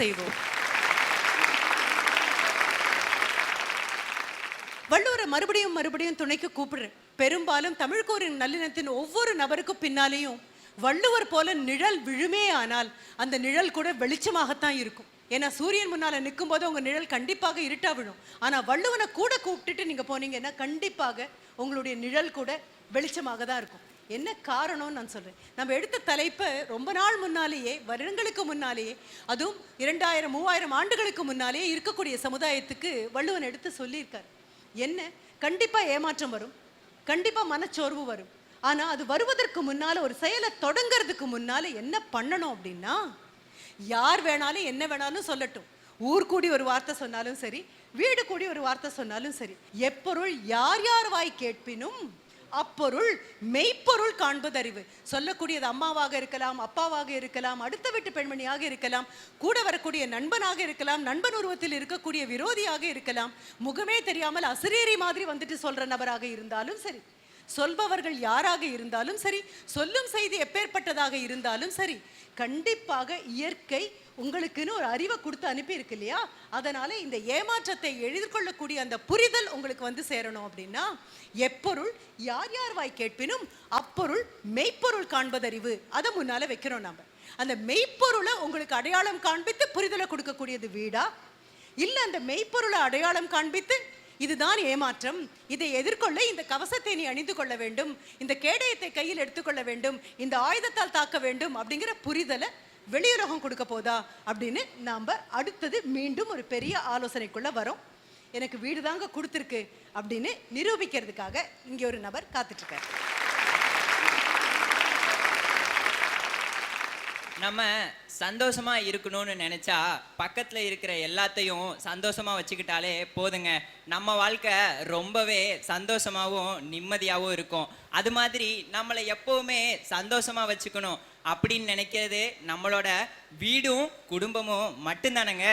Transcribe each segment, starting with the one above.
செய்வோம். வள்ளுவரை மறுபடியும் மறுபடியும் துணைக்கு கூப்பிடுறேன். பெரும்பாலும் தமிழ்கோரின் நல்லினத்தின் ஒவ்வொரு நபருக்கும் பின்னாலேயும் வள்ளுவர் போல நிழல் விழுமே ஆனால் அந்த நிழல் கூட வெளிச்சமாகத்தான் இருக்கும். ஏன்னா சூரியன் முன்னால நிற்கும் போது உங்க நிழல் கண்டிப்பாக இருட்டா விழும். ஆனா வள்ளுவனை கூட கூப்பிட்டுட்டு நீங்க போனீங்கன்னா கண்டிப்பாக உங்களுடைய நிழல் கூட வெளிச்சமாக தான் இருக்கும். என்ன காரணம்னு நான் சொல்கிறேன் நம்ம எடுத்த தலைப்பை ரொம்ப நாள் முன்னாலேயே வருடங்களுக்கு முன்னாலேயே அதுவும் இரண்டாயிரம் மூவாயிரம் ஆண்டுகளுக்கு முன்னாலேயே இருக்கக்கூடிய சமுதாயத்துக்கு வள்ளுவன் எடுத்து சொல்லியிருக்கார். என்ன? கண்டிப்பாக ஏமாற்றம் வரும். கண்டிப்பாக மனச்சோர்வு வரும். ஆனால் அது வருவதற்கு முன்னால ஒரு செயலை தொடங்கிறதுக்கு முன்னால என்ன பண்ணணும் அப்படின்னா யார் வேணாலும் என்ன வேணாலும் சொல்லட்டும். ஊர் கூடி ஒரு வார்த்தை சொன்னாலும் சரி வீடு கூடி ஒரு வார்த்தை சொன்னாலும் சரி எப்பொருள் யார் யார் வாய் கேட்பினும் அப்பொருள் மெய்ப்பொருள் காண்பதறிவு. சொல்லக்கூடியது அம்மாவாக இருக்கலாம் அப்பாவாக இருக்கலாம் அடுத்த வீட்டு பெண்மணியாக இருக்கலாம் கூட வரக்கூடிய நண்பனாக இருக்கலாம் நண்பன் உருவத்தில் இருக்கக்கூடிய விரோதியாக இருக்கலாம் முகமே தெரியாமல் அசிரேரி மாதிரி வந்துட்டு சொல்ற நபராக இருந்தாலும் சரி சொல்பவர்கள் யாராக இருந்தாலும் சரி சொல்லும் செய்தி எப்பேற்பட்டதாக இருந்தாலும் சரி கண்டிப்பாக இயற்கை உங்களுக்குன்னு ஒரு அறிவை கொடுத்து அனுப்பியிருக்கு இல்லையா? அதனால இந்த ஏமாற்றத்தை எதிர்கொள்ளக்கூடிய அந்த புரிதல் உங்களுக்கு வந்து சேரணும் அப்படின்னா எப்பொருள் யார் யார் வாய் கேட்பினும் அப்பொருள் மெய்ப்பொருள் காண்பதறிவு. அதை முன்னால வைக்கிறோம் நாம. அந்த மெய்ப்பொருளை உங்களுக்கு அடையாளம் காண்பித்து புரிதலை கொடுக்கக்கூடியது வீடா? இல்ல அந்த மெய்ப்பொருளை அடையாளம் காண்பித்து இதுதான் ஏமாற்றம். இதை எதிர்கொள்ள இந்த கவசத்தை நீ அணிந்து கொள்ள வேண்டும். இந்த கேடயத்தை கையில் எடுத்துக்கொள்ள வேண்டும். இந்த ஆயுதத்தால் தாக்க வேண்டும் அப்படிங்கிற புரிதலை வெளியுலகம் கொடுக்க போதா அப்படின்னு நாம அடுத்தது மீண்டும் ஒரு பெரிய ஆலோசனைக்குள்ள வரோம். எனக்கு வீடு தாங்க கொடுத்துருக்கு அப்படின்னு நிரூபிக்கிறதுக்காக இங்கே ஒரு நபர் காத்துட்டு நம்ம சந்தோஷமா இருக்கணும்னு நினைச்சா பக்கத்துல இருக்கிற எல்லாத்தையும் சந்தோஷமா வச்சுக்கிட்டாலே போதுங்க. நம்ம வாழ்க்கை ரொம்பவே சந்தோஷமாவும் நிம்மதியாகவும் இருக்கும். அது மாதிரி நம்மளை எப்பவுமே சந்தோஷமா வச்சுக்கணும் அப்படின்னு நினைக்கிறது நம்மளோட வீடும் குடும்பமும் மட்டும்தானங்க.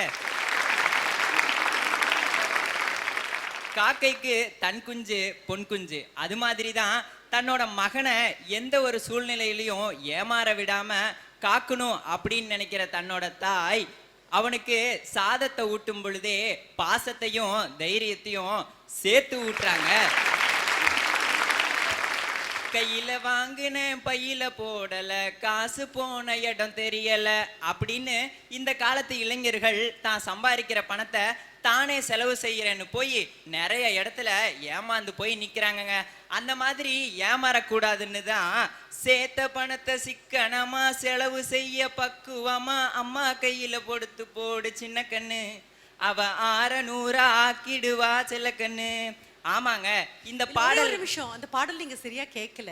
காக்கைக்கு தன் குஞ்சு பொன் குஞ்சு. அது மாதிரி தான் தன்னோட மகனை எந்த ஒரு சூழ்நிலையிலையும் ஏமாற விடாம காக்கணும் அப்படின்னு நினைக்கிற தன்னோட தாய் அவனுக்கு சாதத்தை ஊட்டும் பொழுதே பாசத்தையும் தைரியத்தையும் சேர்த்து ஊட்டுறாங்க. கையில வாங்கின பையில போடல காசு போன இடம் தெரியல அப்படின்னு இந்த காலத்து இளைஞர்கள் தான் சம்பாதிக்கிற பணத்தை தானே செலவு செய்யறேன்னு போய் நிறைய இடத்துல ஏமாந்து போய் நிக்கிறாங்கங்க. அந்த மாதிரி ஏமாறக்கூடாதுன்னு தான் சேர்த்த பணத்தை சிக்கனமா செலவு செய்ய பக்குவமா அம்மா கையில கொடுத்து போடு சின்ன கண்ணு. அவ ஆற நூறா ஆக்கிடுவா சில கண்ணு. ஆமாங்க இந்த பாடல் ஒரு நிமிஷம் அந்த பாடல் நீங்க சரியா கேட்கல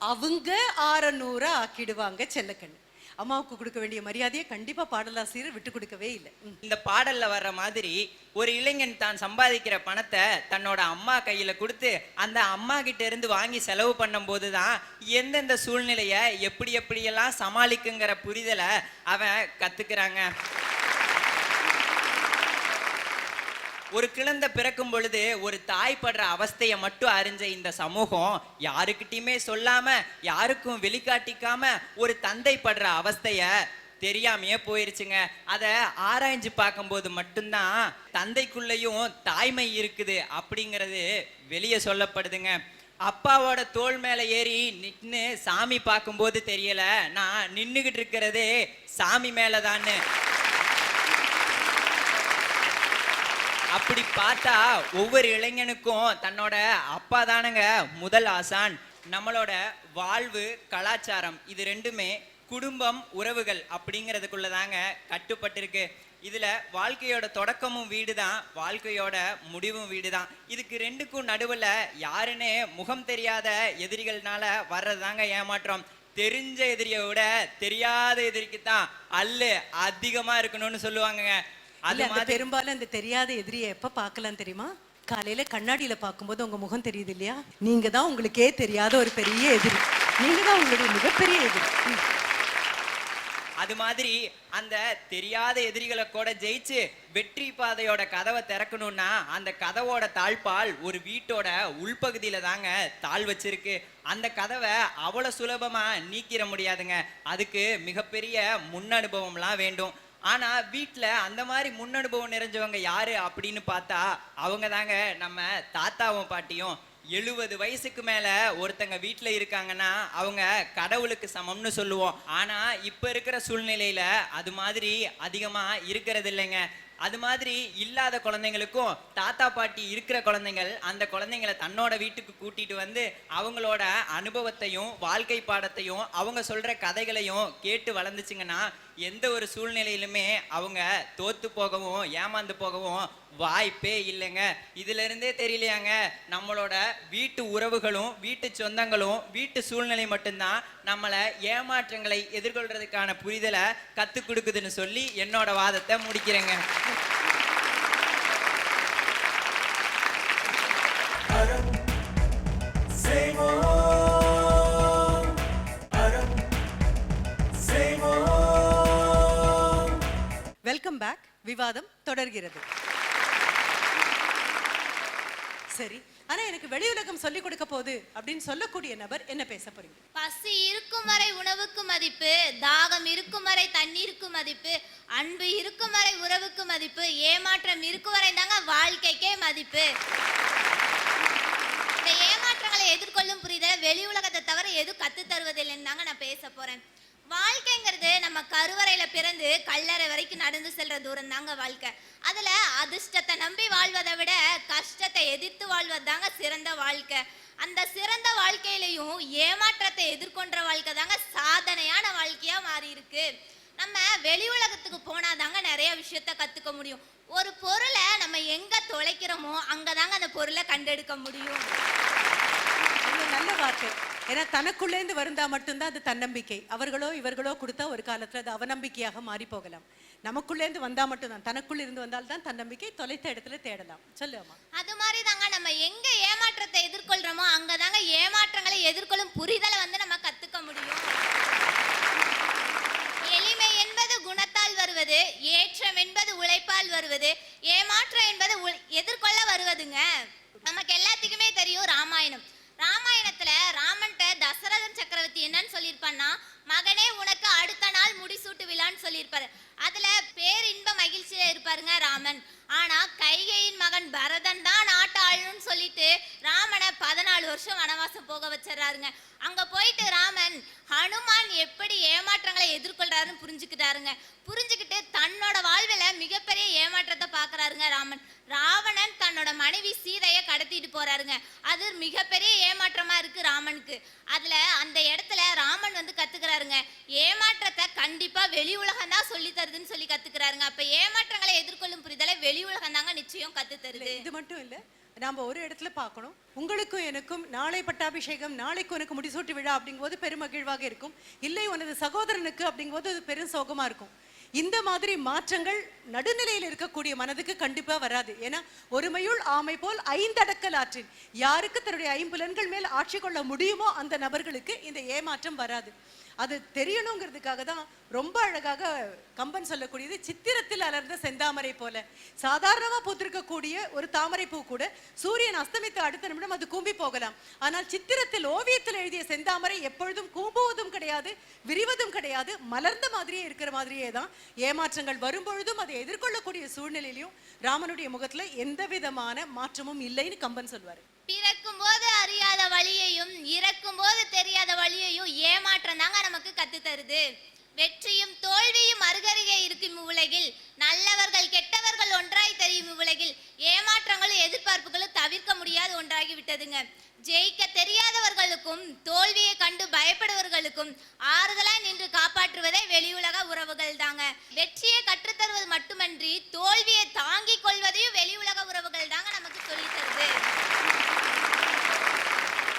அவங்க ஆறநூறா ஆக்கிடுவாங்க செல்லக்கண்ணு அம்மாவுக்கு கொடுக்க வேண்டிய மரியாதையை கண்டிப்பா பாடலாசிரியர் விட்டு கொடுக்கவே இல்லை. இந்த பாடல்ல வர்ற மாதிரி ஒரு இளைஞன் தான் சம்பாதிக்கிற பணத்தை தன்னோட அம்மா கையில கொடுத்து அந்த அம்மா கிட்ட இருந்து வாங்கி செலவு பண்ணும்போது தான் எந்தெந்த சூழ்நிலைய எப்படி எப்படியெல்லாம் சமாளிக்குங்கிற புரிதலை அவன் கத்துக்கிறாங்க. ஒரு குழந்தை பிறக்கும் பொழுது ஒரு தாய் படுற அவஸ்தையை மட்டும் அறிஞ்ச இந்த சமூகம் யாருக்கிட்டையுமே சொல்லாம யாருக்கும் வெளிக்காட்டிக்காம ஒரு தந்தை படுற அவஸ்தைய தெரியாமையே போயிருச்சுங்க. அதை ஆராய்ஞ்சு பார்க்கும்போது மட்டும்தான் தந்தைக்குள்ளேயும் தாய்மை இருக்குது அப்படிங்கிறது வெளியே சொல்லப்படுதுங்க. அப்பாவோட தோல் மேலே ஏறி நின்று சாமி பார்க்கும்போது தெரியல. நான் நின்றுக்கிட்டு இருக்கிறதே சாமி மேலதான்னு. அப்படி பார்த்தா ஒவ்வொரு இளைஞனுக்கும் தன்னோட அப்பா தானுங்க முதல் ஆசான். நம்மளோட வாழ்வு கலாச்சாரம் இது ரெண்டுமே குடும்பம் உறவுகள் அப்படிங்கிறதுக்குள்ள தாங்க கட்டுப்பட்டிருக்கு. இதுல வாழ்க்கையோட தொடக்கமும் வீடு தான் வாழ்க்கையோட முடிவும் வீடு தான் இதுக்கு ரெண்டுக்கும் நடுவில் யாருன்னு முகம் தெரியாத எதிரிகள்னால வர்றதுதாங்க ஏமாற்றம். தெரிஞ்ச எதிரியை விட தெரியாத எதிரிக்கு தான் அல்லு அதிகமாக இருக்கணும்னு சொல்லுவாங்கங்க. அது பெரும்பாலும் அந்த தெரியாத எதிரியை எப்ப பார்க்கலாம் தெரியுமா? காலையில கண்ணாடியில பார்க்கும்போது உங்க முகம் தெரியுது இல்லையா? நீங்க தான் உங்களுக்கே தெரியாத ஒரு பெரிய எதிரி. நீங்க தான் உங்களுடைய மிகப்பெரிய எதிரி. அது மாதிரி அந்த தெரியாத எதிரிகளை கூட ஜெயிச்சு வெற்றி பாதையோட கதவை திறக்கணும்னா அந்த கதவோட தாழ்பால் ஒரு வீட்டோட உள்பகுதியில தாங்க தாழ் வச்சிருக்கு. அந்த கதவை அவ்வளவு சுலபமா நீக்கிற முடியாதுங்க. அதுக்கு மிகப்பெரிய முன் அனுபவம்லாம் வேண்டும். ஆனா வீட்டுல அந்த மாதிரி முன்னனுபவம் நிறைஞ்சவங்க யாரு அப்படின்னு பார்த்தா அவங்க தாங்க நம்ம தாத்தாவும் பாட்டியும். எழுபது வயசுக்கு மேல ஒருத்தங்க வீட்டுல இருக்காங்கன்னா அவங்க கடவுளுக்கு சமம்னு சொல்லுவோம். ஆனா இப்ப இருக்கிற சூழ்நிலையில அது மாதிரி அதிகமா இருக்கிறது இல்லைங்க அது மாதிரி இல்லாத குழந்தைங்களுக்கும் தாத்தா பாட்டி இருக்கிற குழந்தைகள் அந்த குழந்தைங்களை தன்னோட வீட்டுக்கு கூட்டிட்டு வந்து அவங்களோட அனுபவத்தையும் வாழ்க்கை பாடத்தையும் அவங்க சொல்ற கதைகளையும் கேட்டு வளர்ந்துச்சுங்கன்னா எந்த ஒரு சூழ்நிலையிலுமே அவங்க தோத்து போகவும் ஏமாந்து போகவும் வாய்ப்பே இல்லைங்க. இதுல இருந்தே தெரியலையாங்க. நம்மளோட வீட்டு உறவுகளும் வீட்டு சொந்தங்களும் வீட்டு சூழ்நிலை மட்டும்தான் நம்மளை ஏமாற்றங்களை எதிர்கொள்றதுக்கான புரிதலை கற்றுக் கொடுக்குதுன்னு சொல்லி என்னோட வாதத்தை முடிக்கிறேங்க. வெல்கம் பேக் விவாதம் தொடர்கிறது. சரி ஆனா எனக்கு வெளி உலகம் சொல்லிக் கொடுக்க போகுது அப்படின்னு சொல்லக்கூடிய நபர் என்ன பேச போறீங்க? பசி இருக்கும் வரை உணவுக்கு மதிப்பு தாகம் இருக்கும் வரை தண்ணீருக்கு மதிப்பு அன்பு இருக்கும் வரை உறவுக்கு மதிப்பு ஏமாற்றம் இருக்கும் வரை தாங்க வாழ்க்கைக்கே மதிப்பு. இந்த ஏமாற்றங்களை எதிர்கொள்ளும் புரிதல் வெளி உலகத்தை தவிர எதுவும் கத்து தருவதில்லைன்னு தாங்க நான் பேச போறேன். வாழ்க்கைங்கிறது நம்ம கருவறையில பிறந்து கல்லறை வரைக்கும் நடந்து செல்ற தூரம் தாங்க வாழ்க்கை. அதுல அதிர்ஷ்டத்தை நம்பி வாழ்வதை விட கஷ்டத்தை எதிர்த்து வாழ்வது தாங்க சிறந்த வாழ்க்கை. அந்த சிறந்த வாழ்க்கையிலையும் ஏமாற்றத்தை எதிர்கொண்ட வாழ்க்கை தாங்க சாதனையான வாழ்க்கையா மாறி இருக்கு நம்ம வெளி உலகத்துக்கு போனாதாங்க நிறைய விஷயத்த கத்துக்க முடியும். ஒரு பொருளை நம்ம எங்க தொலைக்கிறோமோ அங்கதாங்க அந்த பொருளை கண்டெடுக்க முடியும். நல்ல வார்த்தை. ஏன்னா தனக்குள்ளேந்து வருந்தா மட்டும்தான் அது தன்னம்பிக்கை. அவர்களோ இவர்களோ கொடுத்தா ஒரு காலத்தில் அது அவநம்பிக்கையாக மாறி போகலாம் நமக்குள்ளேந்து வந்தா மட்டும்தான். தனக்குள்ள இருந்து வந்தால் தான் தன்னம்பிக்கை. தொலைத்த இடத்துல தேடலாம். சொல்லு அது மாதிரி தாங்க நம்ம எங்க ஏமாற்றத்தை எதிர்கொள்றோமோ அங்கதாங்க ஏமாற்றங்களை எதிர்கொள்ளும் புரிதலை வந்து நம்ம கத்துக்க முடியும். எளிமை என்பது குணத்தால் வருவது ஏற்றம் என்பது உழைப்பால் வருவது ஏமாற்றம் என்பது உ- எதிர்கொள்ள வருவதுங்க. நமக்கு எல்லாத்துக்குமே தெரியும் ராமாயணம். ராமாயணத்துல ராமன்ட்ட தசரதன் சக்கரவர்த்தி என்னன்னு சொல்லியிருப்பான்னா மகனே உனக்கு அடுத்த நாள் முடிசூட்டு விழான்னு சொல்லியிருப்பாரு. அதுல பேரின்ப மகிழ்ச்சியில இருப்பாருங்க ராமன். ஆனா கைகையின் மகன் பரதன் தான் நாட்டு ஆளுன்னு சொல்லிட்டு ராமனை பதினாலு வருஷம் வனவாசம் போக வச்சிடறாருங்க. அங்க போயிட்டு ராமன் ஹனுமான் எப்படி ஏமாற்றங்களை எதிர்கொள்றாருன்னு புரிஞ்சுக்கிட்டாருங்க. புரிஞ்சுக்கிட்டு தன்னோட வாழ்வில் மிகப்பெரிய ஏமாற்றத்தை பாக்குறாருங்க ராமன். ராவணன் தன்னோட மனைவி சீதையை கடத்திட்டு போறாருங்க. அது மிகப்பெரிய ஏமாற்றமா இருக்கு ராமனுக்கு. அதுல அந்த இடத்துல ராமன் வந்து கத்துக்கிறாருங்க. ஏமாற்றத்தை கண்டிப்பா வெளி உலகம் தான் சொல்லி தருதுன்னு சொல்லி கத்துக்கிறாருங்க. அப்ப ஏமாற்றங்களை எதிர்கொள்ளும் புரிதலை வெளி உலகம் தாங்க நிச்சயம் கத்து தருது. இது மட்டும் இல்ல. நாம ஒரு இடத்துல பார்க்கணும். உங்களுக்கும் எனக்கும் நாளை பட்டாபிஷேகம் நாளைக்கு உனக்கு முடிசூட்டு விழா அப்படிங்கும்போது பெருமகிழ்வாக இருக்கும். இல்லை உனது சகோதரனுக்கு அப்படிங்கும்போது அது பெரும் சோகமா இருக்கும். இந்த மாதிரி மாற்றங்கள் நடுநிலையில் இருக்கக்கூடிய மனதுக்கு கண்டிப்பா வராது. ஏன்னா ஒருமையுள் ஆமை போல் ஐந்தடக்கல் ஆற்றின். யாருக்கு தன்னுடைய ஐம்புலன்கள் மேல் ஆட்சி கொள்ள முடியுமோ அந்த நபர்களுக்கு இந்த ஏமாற்றம் வராது. அது தெரியணுங்கிறதுக்காக தான் ரொம்ப அழகாக கம்பன் சொல்லக்கூடியது சித்திரத்தில் அலர்ந்த செந்தாமரை போல. சாதாரணமாக பூத்திருக்கக்கூடிய ஒரு தாமரை பூ கூட சூரியன் அஸ்தமித்த அடுத்த நிமிடம் அது கூம்பி போகலாம். ஆனால் சித்திரத்தில் ஓவியத்தில் எழுதிய செந்தாமரை எப்பொழுதும் கூம்புவதும் கிடையாது விரிவதும் கிடையாது மலர்ந்த மாதிரியே இருக்கிற மாதிரியே தான். ஏமாற்றங்கள் வரும்பொழுதும் அதை எதிர்கொள்ளக்கூடிய சூழ்நிலையிலையும் ராமனுடைய முகத்தில் எந்த விதமான மாற்றமும் இல்லைன்னு கம்பன் சொல்வார். பிறக்கும் போது அறியாத வழியையும் இறக்கும் போது தெரியாத வழியையும் ஏமாற்றம் தாங்க நமக்கு கத்து தருது. வெற்றியும் தோல்வியும் அருகருகே இருக்கும் இவ்வுலகில் நல்லவர்கள் கெட்டவர்கள் ஒன்றாய் தெரியும் இவ்வுலகில் ஏமாற்றங்களும் எதிர்பார்ப்புகளும் தவிர்க்க முடியாத ஒன்றாகி விட்டதுங்க ஜெயிக்க தெரியாதவர்களுக்கும் தோல்வியை கண்டு பயப்படுவர்களுக்கும் ஆறுதலா நின்று காப்பாற்றுவதே வெளியுலக உறவுகள் தாங்க. வெற்றியை கற்றுத்தருவது மட்டுமன்றி தோல்வியை தாங்கிக் கொள்வதையும் வெளியுலக உறவுகள் தாங்க நமக்கு சொல்லித் தருது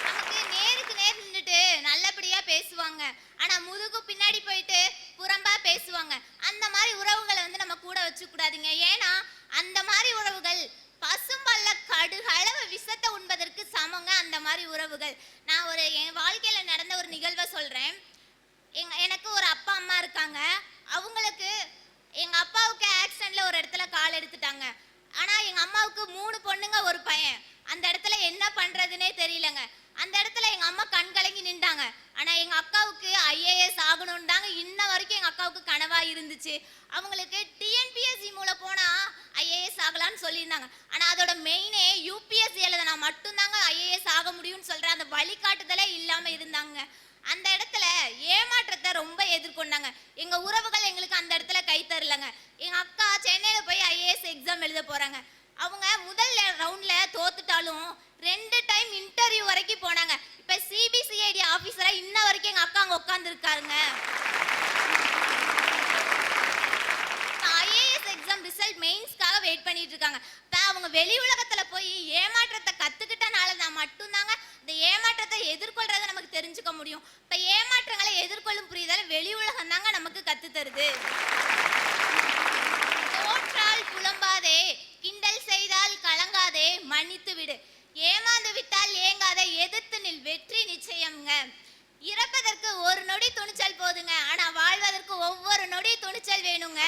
நமக்கு நேருக்கு நேர் நின்னுட்டு நல்லபடியா பேசுவாங்க. ஆனா முதுகு பின்னாடி போயிட்டு புறம்பா பேசுவாங்க. அந்த மாதிரி உறவுகளை வந்து நம்ம கூட வச்சு கூடாதுங்க ஏன்னா அந்த மாதிரி உறவுகள் பசும்பல்ல கடுகளவு விஷத்தை உண்பதற்கு சமங்க அந்த மாதிரி உறவுகள். நான் ஒரு என் வாழ்க்கையில நடந்த ஒரு நிகழ்வை சொல்றேன். எங்க எனக்கு ஒரு அப்பா அம்மா இருக்காங்க. அவங்களுக்கு எங்க அப்பாவுக்கு ஆக்சிடென்ட்ல ஒரு இடத்துல கால் எடுத்துட்டாங்க. ஆனா எங்க அம்மாவுக்கு மூணு பொண்ணுங்க ஒரு பையன். அந்த இடத்துல என்ன பண்றதுனே தெரியலங்க. அந்த இடத்துல எங்க அம்மா கண் கலங்கி நின்றாங்க. ஆனா எங்க அக்காவுக்கு ஐஏஎஸ் ஆகணும்டாங்க இன்ன வரைக்கும் எங்க அக்காவுக்கு கனவா இருந்துச்சு. அவங்களுக்கு டிஎன்பிஎஸ்சி மூலம் போனா ஐஏஎஸ் ஆகலாம்னு சொல்லியிருந்தாங்க. ஆனா அதோட மெயினே யூபிஎஸ்சி எழுதுனா மட்டும்தாங்க ஐஏஎஸ் ஆக முடியும்னு சொல்ற அந்த வழிகாட்டுதலே இல்லாம இருந்தாங்க. அந்த இடத்துல ஏமாற்றத்தை ரொம்ப எதிர்கொண்டாங்க. எங்க உறவுகள் எங்களுக்கு அந்த இடத்துல கை தரலங்க. எங்க அக்கா சென்னையில போய் ஐஏஎஸ் எக்ஸாம் எழுத போறாங்க. அவங்க முதல் ரவுண்ட்ல தோத்துட்டாலும் ரெண்டு டைம் இன்டர்வியூ வரைக்கும் போனாங்க. இப்ப சிபிசிஐடி ஆபீசரா இன்ன வரைக்கும் எங்க அக்கா அங்க உட்கார்ந்து இருக்காருங்க ஐஏஎஸ் எக்ஸாம் ரிசல்ட் மெயின்ஸ்க்காக வெயிட் பண்ணிட்டு இருக்காங்க இப்போ அவங்க வெளி உலகத்துல போய் ஏமாற்றத்தை கத்துக்கிட்டனால தான் மட்டும்தாங்க இந்த ஏமாற்றத்தை எதிர்கொள்றத நமக்கு தெரிஞ்சுக்க முடியும். இப்ப ஏமாற்றங்களை எதிர்கொள்ளும் புரிதல் வெளி உலகம் தாங்க நமக்கு கத்து தருது தோற்றால் புலம்பாதே. கிண்டல் செய்தால் கலங்காதே மன்னித்து விடு ஏமாந்து விட்டால் ஏங்காதே எதிர்த்து நில் வெற்றி நிச்சயம்ங்க. இறப்பதற்கு ஒரு நொடி துணிச்சல் போதுங்க. ஆனா வாழ்வதற்கு ஒவ்வொரு நொடி துணிச்சல் வேணுங்க.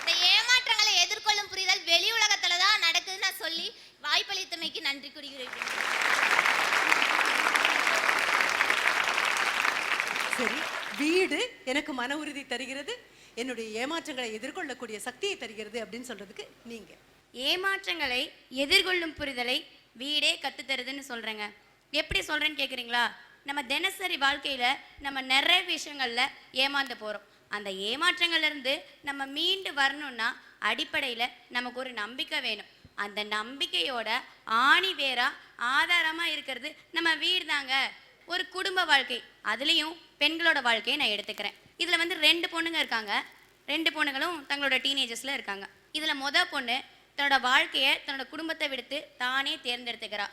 இந்த ஏமாற்றங்களை எதிர்கொள்ளும் புரிதல் வெளி உலகத்துல தான் நடக்குதுன்னு நான் சொல்லி வாய்ப்பளித்தமைக்கு நன்றி கூறுகிறேன். சரி வீடு எனக்கு மன உறுதி தருகிறது. என்னுடைய ஏமாற்றங்களை எதிர்கொள்ளக்கூடிய சக்தியை தருகிறது அப்படின்னு சொல்றதுக்கு நீங்க. ஏமாற்றங்களை எதிர்கொள்ளும் புரிதலை வீடே கற்றுத்தருதுன்னு சொல்கிறேங்க எப்படி சொல்கிறேன்னு கேட்குறீங்களா நம்ம தினசரி வாழ்க்கையில் நம்ம நிறைய விஷயங்களில் ஏமாந்து போகிறோம் அந்த ஏமாற்றங்கள்ல இருந்து நம்ம மீண்டு வரணும்னா அடிப்படையில் நமக்கு ஒரு நம்பிக்கை வேணும். அந்த நம்பிக்கையோட ஆணி வேறா ஆதாரமாக இருக்கிறது நம்ம வீடு தாங்க ஒரு குடும்ப வாழ்க்கை. அதுலேயும் பெண்களோட வாழ்க்கையை நான் எடுத்துக்கிறேன். இதில் வந்து ரெண்டு பொண்ணுங்க இருக்காங்க. ரெண்டு பொண்ணுங்களும் தங்களோட டீனேஜர்ஸில் இருக்காங்க. இதில் மொதல் பொண்ணு தன்னோட வாழ்க்கையை தன்னோட குடும்பத்தை விடுத்து தானே தேர்ந்தெடுத்துக்கிறா.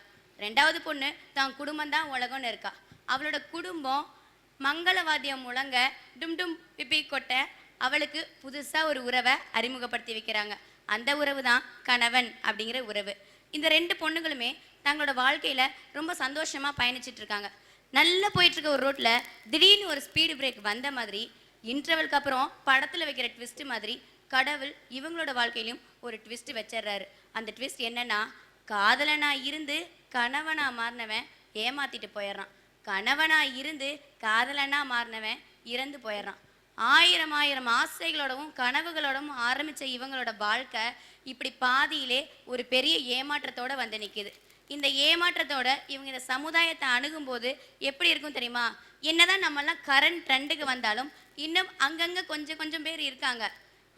ரெண்டாவது பொண்ணு தான் குடும்பம் தான் உலகம்னு இருக்கா. அவளோட குடும்பம் மங்களவாத்தியம் முழங்க டும் டும் பிப்பி கொட்ட அவளுக்கு புதுசாக ஒரு உறவை அறிமுகப்படுத்தி வைக்கிறாங்க. அந்த உறவு தான் கணவன் அப்படிங்கிற உறவு. இந்த ரெண்டு பொண்ணுங்களுமே தங்களோட வாழ்க்கையில் ரொம்ப சந்தோஷமாக பயணிச்சிட்டு இருக்காங்க. நல்லா போயிட்டு இருக்க ஒரு ரோட்ல திடீர்னு ஒரு ஸ்பீடு பிரேக் வந்த மாதிரி இன்டர்வலுக்கு அப்புறம் படத்துல வைக்கிற ட்விஸ்ட் மாதிரி கடவுள் இவங்களோட வாழ்க்கையிலும் ஒரு ட்விஸ்ட் வச்சிடுறாரு அந்த ட்விஸ்ட் என்னன்னா காதலனா இருந்து கணவனா மாறினவன் ஏமாத்திட்டு போயிடுறான் கணவனா இருந்து காதலனா மாறினவன் இறந்து போயிடுறான் ஆயிரம் ஆயிரம் ஆசைகளோடவும் கனவுகளோடவும் ஆரம்பிச்ச இவங்களோட வாழ்க்கை இப்படி பாதியிலே ஒரு பெரிய ஏமாற்றத்தோட வந்து நிற்கிது இந்த ஏமாற்றத்தோட இவங்க இந்த சமுதாயத்தை அணுகும்போது எப்படி இருக்கும் தெரியுமா? என்னதான் நம்மெல்லாம் கரண்ட் ட்ரெண்டுக்கு வந்தாலும் இன்னும் அங்கங்கே கொஞ்சம் கொஞ்சம் பேர் இருக்காங்க.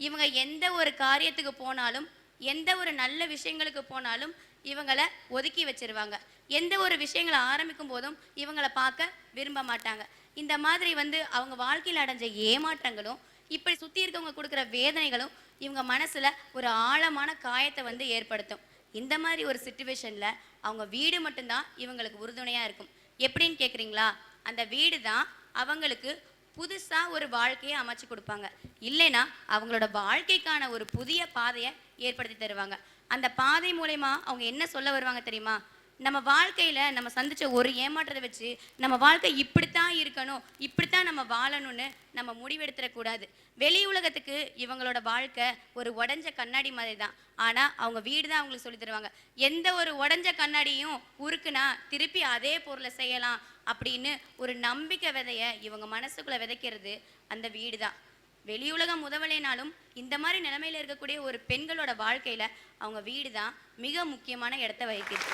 இவங்க எந்த ஒரு காரியத்துக்கு போனாலும் எந்த ஒரு நல்ல விஷயங்களுக்கு போனாலும் இவங்கள ஒதுக்கி வச்சிருவாங்க. எந்த ஒரு விஷயங்களை ஆரம்பிக்கும் போதும் இவங்கள பார்க்க விரும்ப மாட்டாங்க. இந்த மாதிரி வந்து அவங்க வாழ்க்கையில் அடைஞ்ச ஏமாற்றங்களும் இப்படி சுற்றி இருக்கவங்க கொடுக்குற வேதனைகளும் இவங்க மனசில் ஒரு ஆழமான காயத்தை வந்து ஏற்படுத்தும். இந்த மாதிரி ஒரு சுச்சுவேஷனில் அவங்க வீடு மட்டும்தான் இவங்களுக்கு உறுதுணையாக இருக்கும். எப்படின்னு கேட்குறீங்களா அந்த வீடு தான் அவங்களுக்கு புதுசாக ஒரு வாழ்க்கையை அமைச்சு கொடுப்பாங்க. இல்லைன்னா அவங்களோட வாழ்க்கைக்கான ஒரு புதிய பாதையை ஏற்படுத்தி தருவாங்க. அந்த பாதை மூலயமா அவங்க என்ன சொல்ல வருவாங்க தெரியுமா? நம்ம வாழ்க்கையில் நம்ம சந்தித்த ஒரு ஏமாற்றத்தை வச்சு நம்ம வாழ்க்கை இப்படித்தான் இருக்கணும் இப்படித்தான் நம்ம வாழணும்னு நம்ம முடிவெடுத்துடக்கூடாது வெளி உலகத்துக்கு இவங்களோட வாழ்க்கை ஒரு உடஞ்ச கண்ணாடி மாதிரி தான் ஆனால் அவங்க வீடு தான் அவங்களுக்கு சொல்லி தருவாங்க. எந்த ஒரு உடஞ்ச கண்ணாடியும் உருக்குனா திருப்பி அதே பொருளை செய்யலாம் அப்படின்னு ஒரு நம்பிக்கை விதைய இவங்க மனசுக்குள்ள விதைக்கிறது அந்த வீடு தான் வெளி உலகம் உதவலைனாலும் இந்த மாதிரி நிலைமையில் இருக்கக்கூடிய ஒரு பெண்களோட வாழ்க்கையில் அவங்க வீடு தான் மிக முக்கியமான இடத்த வகிக்குது.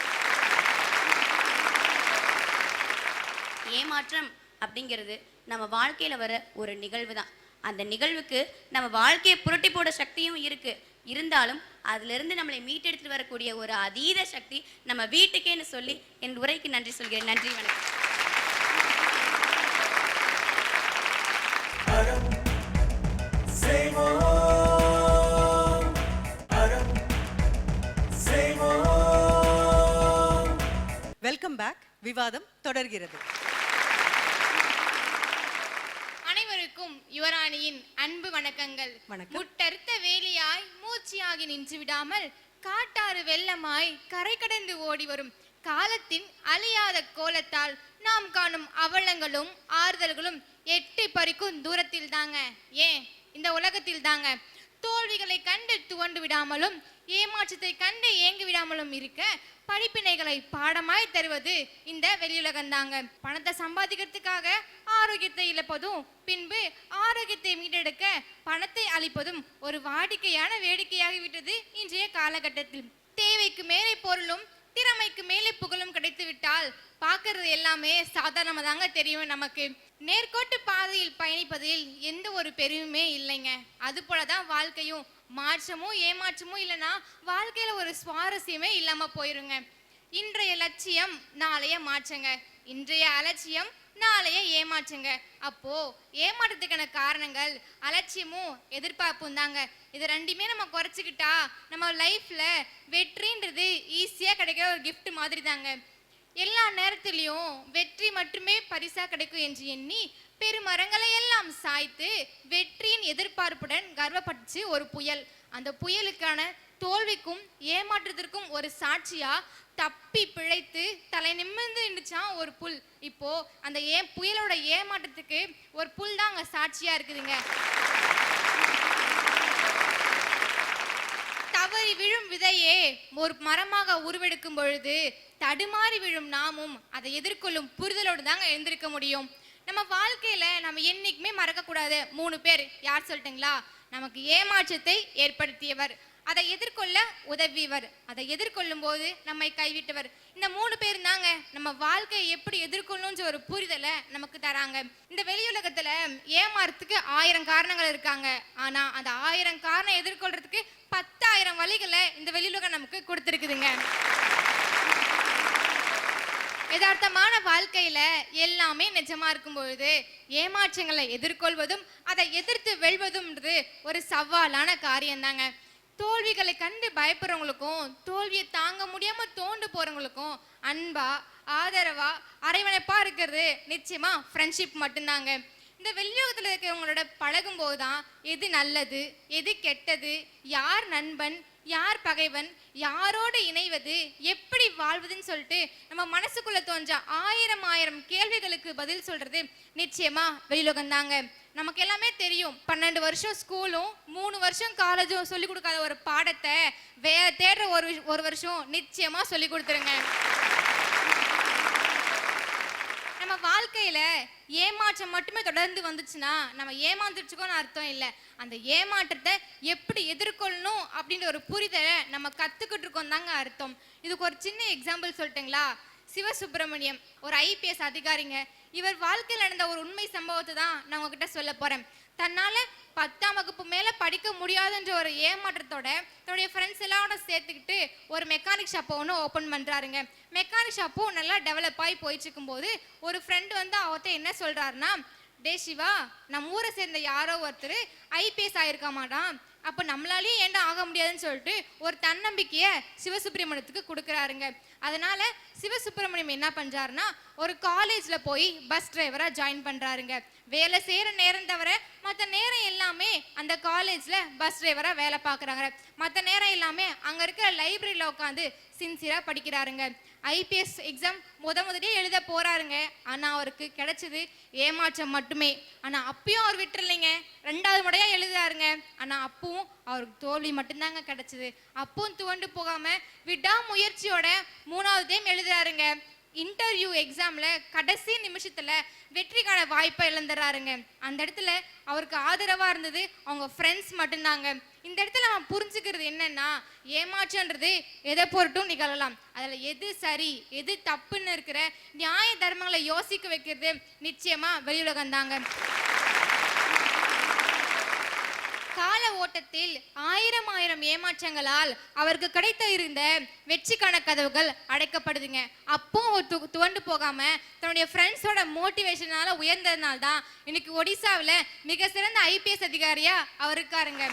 ஏமாற்றம் அப்படிங்கிறது நம்ம வாழ்க்கையில் வர ஒரு நிகழ்வு தான் அந்த நிகழ்வுக்கு நம்ம வாழ்க்கையை புரட்டி போட சக்தியும் இருக்கு. இருந்தாலும் அதுலருந்து நம்மளை மீட்டெடுத்துட்டு வரக்கூடிய ஒரு அதீத சக்தி நம்ம வீட்டுக்கேன்னு சொல்லி என் உரைக்கு நன்றி சொல்கிறேன். நன்றி வணக்கம். வெல்கம் பேக் விவாதம் தொடர்கிறது. அனைவருக்கும் யுவராணியின் அன்பு வணக்கங்கள். முட்டறுத்த வேலியாய் மூச்சியாகி நின்று விடாமல் காட்டாறு வெள்ளமாய் கரை கடந்து ஓடி வரும் காலத்தின் அழியாத கோலத்தால் நாம் காணும் அவலங்களும் ஆறுதல்களும் எட்டி பறிக்கும் தூரத்தில் தாங்க. ஏன்? இந்த உலகத்தில் தாங்க. தோல்விகளை கண்டு துவண்டு விடாமலும் ஏமாற்றத்தை கண்டு ஏங்கி விடாமலும் இருக்க படிப்பினைகளை பாடமாய் தருவது இந்த வெளியுலகந்தாங்க. பணத்தை சம்பாதிக்கிறதுக்காக ஆரோக்கியத்தை இழப்பதும் பின்பு ஆரோக்கியத்தை மீட்டெடுக்க பணத்தை அளிப்பதும் ஒரு வாடிக்கையான வேடிக்கையாகிவிட்டது இன்றைய காலகட்டத்தில். தேவைக்கு மேலே பொருளும் திறமைக்கு மேலே புகழும் கிடைத்து விட்டால் பார்க்கறது எல்லாமே சாதாரணமாக தாங்க தெரியும். நமக்கு நேர்கோட்டு பாதையில் பயணிப்பதில் எந்த ஒரு பெருமையுமே இல்லைங்க. அது போல தான் வாழ்க்கையும் மாற்றமும் ஏமாற்றமும் இல்லைன்னா வாழ்க்கையில ஒரு சுவாரஸ்யமே இல்லாம போயிருங்க. இன்றைய லட்சியம் நாளைய மாற்றங்க. இன்றைய அலட்சியம் நாளைய ஏமாற்றுங்க. அப்போ ஏமாற்றத்துக்கான காரணங்கள் அலட்சியமும் எதிர்பார்ப்பும் தாங்க. இது ரெண்டுமே நம்ம குறைச்சிக்கிட்டா நம்ம லைஃப்ல வெற்றின்றது ஈஸியா கிடைக்கிற ஒரு கிஃப்ட் மாதிரி தாங்க. எல்லா நேரத்திலையும் வெற்றி மட்டுமே பரிசா கிடைக்கும் என்று எண்ணி பெருமரங்களை எல்லாம் சாய்த்து வெற்றியின் எதிர்பார்ப்புடன் கர்வப்பட்டுச்சு ஒரு புயல். அந்த புயலுக்கான தோல்விக்கும் ஏமாற்றத்திற்கும் ஒரு சாட்சியா தப்பி பிழைத்து தலை நிமிர்ந்து நின்றுச்சான் ஒரு புல். இப்போ அந்த ஏ புயலோட ஏமாற்றத்துக்கு ஒரு புல் தான் அங்க சாட்சியா இருக்குதுங்க. தவறி விழும் விதையே ஒரு மரமாக உருவெடுக்கும் பொழுது தடுமாறி விழும் நாமும் அதை எதிர்கொள்ளும் புரிதலோடு தாங்க எழுந்திருக்க முடியும். நம்ம வாழ்க்கையில நம்ம என்னைக்குமே மறக்கக்கூடாது. மூணு பேர் யார் சொல்லிட்டுங்களா? நமக்கு ஏமாற்றத்தை ஏற்படுத்தியவர். அதை எதிர்கொள்ள உதவியவர். அதை எதிர்கொள்ளும் போது நம்மை கைவிட்டவர். இந்த மூணு பேர் தாங்க நம்ம வாழ்க்கையை எப்படி எதிர்கொள்ளணும்ன்ற ஒரு புரிதலை நமக்கு தராங்க. இந்த வெளியுலகத்துல ஏமாறத்துக்கு ஆயிரம் காரணங்கள் இருக்காங்க. ஆனா அந்த ஆயிரம் காரணம் எதிர்கொள்றதுக்கு பத்தாயிரம் வழிகளை இந்த வெளியுலகம் நமக்கு கொடுத்துருக்குதுங்க. யதார்த்தமான வாழ்க்கையில எல்லாமே நிஜமா இருக்கும் பொழுது ஏமாற்றங்களை எதிர்கொள்வதும் அதை எதிர்த்து வெல்வதும்ன்றது ஒரு சவாலான காரியம்தாங்க. தோல்விகளை கண்டு பயப்படுறவங்களுக்கும் தோல்வியை தாங்க முடியாம தோண்டு போறவங்களுக்கும் அன்பா ஆதரவா அரவணைப்பா இருக்கிறது நிச்சயமா ஃப்ரெண்ட்ஷிப் மட்டும்தாங்க. இந்த வெளியுலகத்தில் இருக்கிறவங்களோட பழகும் போதுதான் எது நல்லது எது கெட்டது யார் நண்பன் யார் பகைவன் யாரோடு இணைவது எப்படி வாழ்வதுன்னு சொல்லிட்டு நம்ம மனசுக்குள்ள தோன்ற ஆயிரம் ஆயிரம் கேள்விகளுக்கு பதில் சொல்றது நிச்சயமா வெளியுலகம் தாங்க நமக்கு எல்லாமே தெரியும். பன்னெண்டு வருஷம் ஸ்கூலும் மூணு வருஷம் காலேஜும் சொல்லி கொடுக்காத ஒரு பாடத்தை வே தேடுற ஒரு ஒரு வருஷம் நிச்சயமா சொல்லி கொடுத்துருங்க. நம்ம வாழ்க்கையில ஏமாற்றம் மட்டுமே தொடர்ந்து வந்துச்சுன்னா நம்ம ஏமாந்துருச்சுக்கோன்னு அர்த்தம் இல்லை. அந்த ஏமாற்றத்தை எப்படி எதிர்கொள்ளணும் அப்படின்ற ஒரு புரிதலை நம்ம கத்துக்கிட்டு இருக்கோம் தாங்க அர்த்தம். இதுக்கு ஒரு சின்ன எக்ஸாம்பிள் சொல்லட்டுங்களா? சிவசுப்பிரமணியம் ஒரு ஐபிஎஸ் அதிகாரிங்க. இவர் வாழ்க்கையில் நடந்த ஒரு உண்மை சம்பவத்தை தான் நான் உங்ககிட்ட சொல்ல போறேன். தன்னால பத்தாம் வகுப்பு மேல படிக்க முடியாதுன்ற ஒரு ஏமாற்றத்தோட தன்னுடைய ஃப்ரெண்ட்ஸ் எல்லாரோட சேர்த்துக்கிட்டு ஒரு மெக்கானிக் ஷாப்பை ஒன்று ஓப்பன் பண்றாருங்க. மெக்கானிக் ஷாப்பும் நல்லா டெவலப் ஆகி போயிட்டு இருக்கும்போது ஒரு ஃப்ரெண்டு வந்து அவர்கிட்ட என்ன சொல்றாருன்னா டே சிவா நம்ம ஊரை சேர்ந்த யாரோ ஒருத்தர் ஐபிஎஸ் ஆயிருக்க மாட்டான் அப்போ நம்மளாலேயும் ஏன்டா ஆக முடியாதுன்னு சொல்லிட்டு ஒரு தன்னம்பிக்கையை சிவசுப்பிரமணியத்துக்கு கொடுக்குறாருங்க. அதனால சிவசுப்பிரமணியம் என்ன பண்ணுறாருன்னா ஒரு காலேஜில் போய் பஸ் டிரைவராக ஜாயின் பண்ணுறாருங்க வேலை செய்கிற நேரம் தவிர மற்ற நேரம் எல்லாமே அந்த காலேஜில் பஸ் டிரைவராக வேலை பார்க்குறாங்க. மற்ற நேரம் எல்லாமே அங்கே இருக்கிற லைப்ரரியில் உட்காந்து சின்சியராக படிக்கிறாருங்க. ஐபிஎஸ் எக்ஸாம் முத முதலே எழுத போறாருங்க. ஆனா அவருக்கு கிடைச்சது ஏமாற்றம் மட்டுமே. ஆனா அப்பயும் அவர் விட்டுறலைங்க. ரெண்டாவது முறையா எழுதுறாருங்க. ஆனா அப்பவும் அவருக்கு தோல்வி மட்டும்தாங்க கிடைச்சது. அப்பவும் துவண்டு போகாம விடாமுயற்சியோட மூணாவது டைம் எழுதுறாருங்க. இன்டர்வியூ எக்ஸாமில் கடைசி நிமிஷத்தில் வெற்றிக்கான வாய்ப்பை இழந்துறாருங்க. அந்த இடத்துல அவருக்கு ஆதரவாக இருந்தது அவங்க ஃப்ரெண்ட்ஸ் மட்டும்தாங்க. இந்த இடத்துல அவன் புரிஞ்சுக்கிறது என்னன்னா ஏமாற்றன்றது எதை பொருட்டும் நிகழலாம். அதில் எது சரி எது தப்புன்னு இருக்கிற நியாய தர்மங்களை யோசிக்க வைக்கிறது நிச்சயமாக வெளியுலகம் தாங்க கால ஓட்டத்தில் ஆயிரம் ஆயிரம் ஏமாற்றங்களால் அவருக்கு கிடைத்த இருந்த வெற்றிக்கான கதவுகள் அடைக்கப்படுதுங்க. அப்போ து துவண்டு போகாம தன்னுடைய ஃப்ரெண்ட்ஸோட மோட்டிவேஷனால உயர்ந்ததுனால தான் இன்னைக்கு ஒடிசாவில் மிக சிறந்த ஐபிஎஸ் அதிகாரியா அவர் இருக்காருங்க.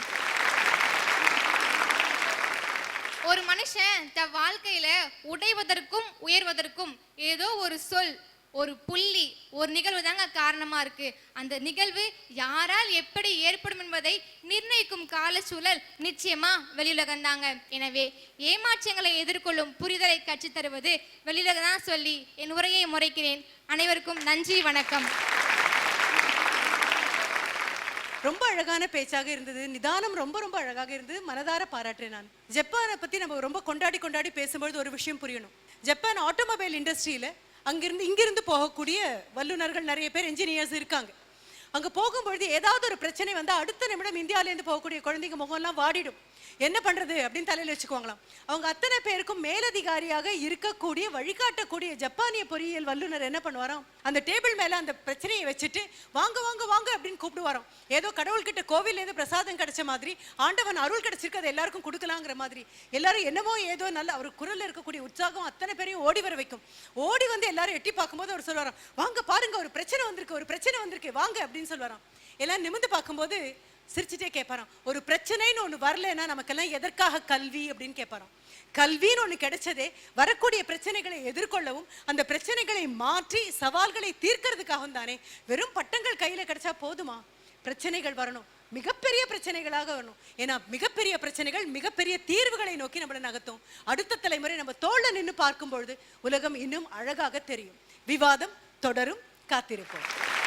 ஒரு மனுஷன் தன் வாழ்க்கையில உடைவதற்கும் உயர்வதற்கும் ஏதோ ஒரு சொல் ஒரு புள்ளி ஒரு நிகழ்வு தாங்க காரணமா இருக்கு. அந்த நிகழ்வு யாரால் எப்படி ஏற்படும் என்பதை நிர்ணயிக்கும் காலச்சூழல் நிச்சயமா வெளியுலகம் தாங்க எனவே ஏமாற்றங்களை எதிர்கொள்ளும் புரிதலை கற்றுத் தருவது வெளியுலகம் தான் சொல்லி என் உரையை முறைக்கிறேன். அனைவருக்கும் நன்றி வணக்கம். ரொம்ப அழகான பேச்சாக இருந்தது. நிதானம் ரொம்ப ரொம்ப அழகாக இருந்தது. மனதார பாராட்டுறேன் நான். ஜப்பானை பத்தி நம்ம ரொம்ப கொண்டாடி கொண்டாடி பேசும்பொழுது ஒரு விஷயம் புரியணும். ஜப்பான் ஆட்டோமொபைல் இண்டஸ்ட்ரியில அங்கிருந்து இங்கிருந்து போகக்கூடிய வல்லுநர்கள் நிறைய பேர் என்ஜினியர்ஸ் இருக்காங்க. அங்கே போகும்பொழுது ஏதாவது ஒரு பிரச்சனை வந்து அடுத்த நிமிடம் இந்தியாவிலேருந்து போகக்கூடிய குழந்தைங்க முகம்லாம் வாடிடும். என்ன பண்றது அப்படின்னு தலையில வச்சுக்குவாங்களாம். அவங்க அத்தனை பேருக்கும் மேலதிகாரியாக இருக்கக்கூடிய வழிகாட்டக்கூடிய ஜப்பானிய பொறியியல் வல்லுனர் என்ன பண்ணுவாராம்? அந்த டேபிள் மேல அந்த பிரச்சனையை வச்சுட்டு வாங்க வாங்க வாங்க அப்படின்னு கூப்பிடுவாராம். ஏதோ கடவுள்கிட்ட கோவில் ஏதோ பிரசாதம் கிடைச்ச மாதிரி ஆண்டவன் அருள் கிடைச்சிருக்கு அதை எல்லாருக்கும் கொடுக்கலாங்கிற மாதிரி. எல்லாரும் என்னமோ ஏதோ நல்ல அவர் குரல்ல இருக்கக்கூடிய உற்சாகம் அத்தனை பேரையும் ஓடி வர வைக்கும். ஓடி வந்து எல்லாரும் எட்டி பார்க்கும்போது அவர் சொல்லுவாராம் வாங்க பாருங்க ஒரு பிரச்சனை வந்திருக்கு ஒரு பிரச்சனை வந்திருக்கு வாங்க அப்படின்னு சொல்லுவாராம் எல்லாம் நிமிந்து பார்க்கும்போது சிரிச்சுட்டே கேட்பாராம் ஒரு பிரச்சனைன்னு ஒன்று வரலைன்னா நமக்கெல்லாம் எதற்காக கல்வி அப்படின்னு கேட்பாராம் கல்வின்னு ஒன்று கிடைச்சதே வரக்கூடிய பிரச்சனைகளை எதிர்கொள்ளவும் அந்த பிரச்சனைகளை மாற்றி சவால்களை தீர்க்கறதுக்காகவும் தானே. வெறும் பட்டங்கள் கையில் கிடைச்சா போதுமா? பிரச்சனைகள் வரணும். மிகப்பெரிய பிரச்சனைகளாக வரணும். ஏன்னா மிகப்பெரிய பிரச்சனைகள் மிகப்பெரிய தீர்வுகளை நோக்கி நம்மளை நகர்த்தும். அடுத்த தலைமுறை நம்ம தோல்ல நின்று பார்க்கும் பொழுது உலகம் இன்னும் அழகாக தெரியும். விவாதம் தொடரும். காத்திருப்போம்.